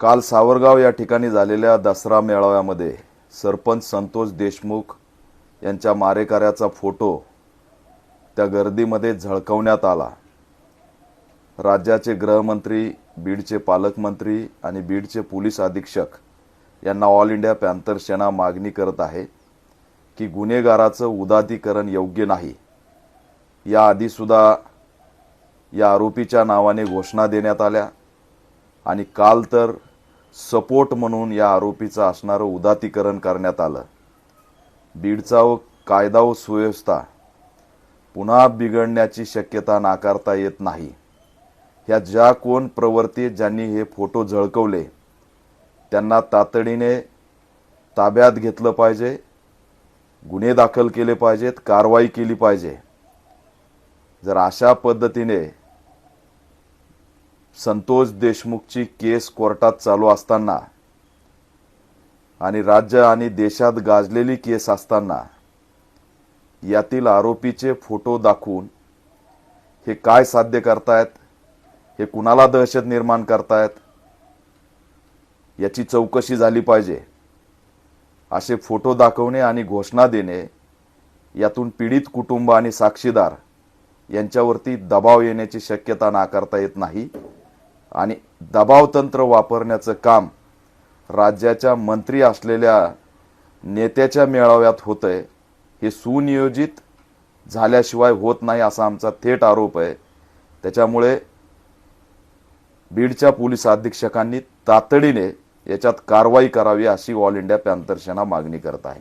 काल सावरगाव या ठिकाणी झालेल्या दसरा मेळाव्यामध्ये सरपंच संतोष देशमुख यांच्या मारेकऱ्याचा फोटो त्या गर्दीमध्ये झळकवण्यात आला. राज्याचे गृहमंत्री बीडचे पालकमंत्री आणि बीडचे पोलीस अधीक्षक यांना ऑल इंडिया पॅन्थर सेना मागणी करत आहे की गुन्हेगाराचं उदातीकरण योग्य नाही. याआधीसुद्धा या आरोपीच्या नावाने घोषणा देण्यात आल्या. आणि काल तर सपोर्ट म्हणून या आरोपीचं असणारं उदातीकरण करण्यात आलं. बीडचा व कायदा व सुव्यवस्था पुन्हा बिघडण्याची शक्यता नाकारता येत नाही. ह्या ज्या कोण प्रवर्ती ज्यांनी हे फोटो झळकवले त्यांना तातडीने ताब्यात घेतलं पाहिजे गुन्हे दाखल केले पाहिजेत कारवाई केली पाहिजे. जर अशा पद्धतीने संतोष देशमुखची केस कोर्टात चालू असताना आणि राज्य आणि देशात गाजलेली केस असताना यातील आरोपीचे फोटो दाखवून हे काय साध्य करतायत हे कुणाला दहशत निर्माण करतायत याची चौकशी झाली पाहिजे. असे फोटो दाखवणे आणि घोषणा देणे यातून पीडित कुटुंब आणि साक्षीदार यांच्यावरती दबाव येण्याची शक्यता नाकारता येत नाही. आणि दबाव तंत्र वापरण्याचं काम राज्याच्या मंत्री असलेल्या नेत्याच्या मेळाव्यात होतंय. हे सुनियोजित झाल्याशिवाय होत नाही असा आमचा थेट आरोप आहे. त्याच्यामुळे बीडच्या पोलीस अधीक्षकांनी तातडीने याच्यात कारवाई करावी अशी ऑल इंडिया पॅन्थर सेना मागणी करत आहे.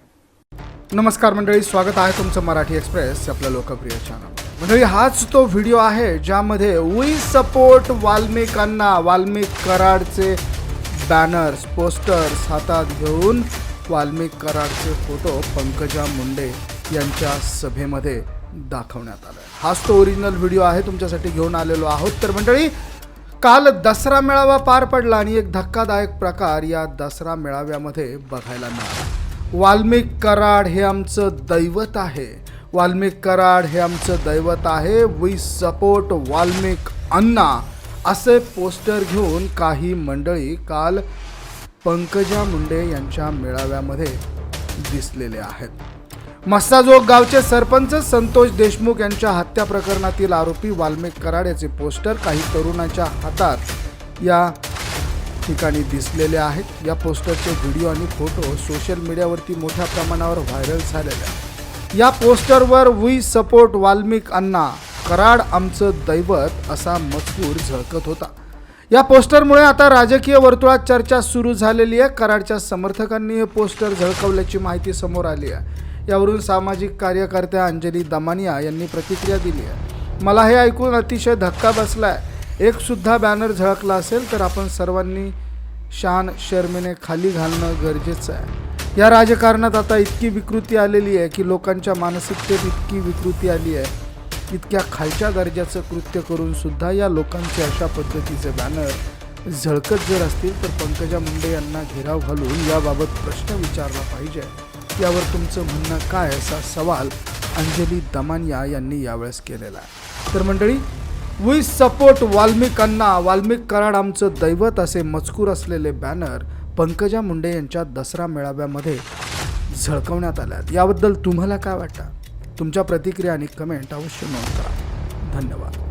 नमस्कार मंडळी स्वागत आहे तुमचं मराठी एक्सप्रेस आपल्या लोकप्रिय चॅनल म्हणजे हाच तो व्हिडिओ आहे ज्यामध्ये वी सपोर्ट वाल्मिकांना वाल्मिक कराडचे बॅनर्स पोस्टर्स हातात घेऊन वाल्मिक कराडचे फोटो पंकजा मुंडे यांच्या सभेमध्ये दाखवण्यात आला. हाच तो ओरिजिनल व्हिडिओ आहे तुमच्यासाठी घेऊन आलेलो आहोत. तर मंडळी काल दसरा मेळावा पार पडला आणि एक धक्कादायक प्रकार या दसरा मेळाव्यामध्ये बघायला मिळाला. वाल्मिक कराड हे आमचं दैवत आहे. वाल्मिक कराड हे आमचं दैवत आहे. We support Valmik Anna. असे पोस्टर घेऊन काही मंडळी काल पंकजा मुंडे यांच्या मेळाव्यामध्ये दिसलेले आहेत. मस्साजोग गावचे सरपंच संतोष देशमुख यांच्या हत्या प्रकरणातील आरोपी वाल्मिक कराड याचे पोस्टर काही तरुणांच्या हातात या ठिकाणी दिसलेले आहेत. या पोस्टरचे व्हिडिओ आणि फोटो सोशल मीडियावरती मोठ्या प्रमाणावर व्हायरल झालेले आहेत. या पोस्टरवर वी सपोर्ट वाल्मिक अण्णा. कराड आमचं दैवत असा मजकूर झळकत होता. या पोस्टरमुळे आता राजकीय वर्तुळात चर्चा सुरू झालेली आहे. कराडच्या समर्थकांनी हे पोस्टर झळकवल्याची माहिती समोर आली आहे. यावरून सामाजिक कार्यकर्त्या अंजली दमानिया यांनी प्रतिक्रिया दिली आहे. मला हे ऐकून अतिशय धक्का बसला आहे एकसुद्धा बॅनर झळकला असेल तर आपण सर्वांनी शान शर्मेने खाली घालणं गरजेचं आहे. या राजकारणात आता इतकी विकृती आलेली आहे की लोकांच्या मानसिकतेत इतकी विकृती आली आहे. इतक्या खालच्या दर्जाचं कृत्य करून सुद्धा या लोकांचे अशा पद्धतीचे बॅनर झळकत जर असतील तर पंकजा मुंडे यांना घेराव घालून याबाबत प्रश्न विचारला पाहिजे. यावर तुमचं म्हणणं काय असा सवाल अंजली दमानिया यांनी यावेळेस केलेला आहे. तर मंडळी वी सपोर्ट वाल्मिकांना. वाल्मिक कराड आमचं दैवत असे मजकूर असलेले बॅनर पंकजा मुंडे यांच्या दसरा मेळाव्यामध्ये झळकवण्यात आल्यात याबद्दल तुम्हाला काय वाटतं? तुमच्या प्रतिक्रिया आणि कमेंट अवश्य नोंद करा. धन्यवाद.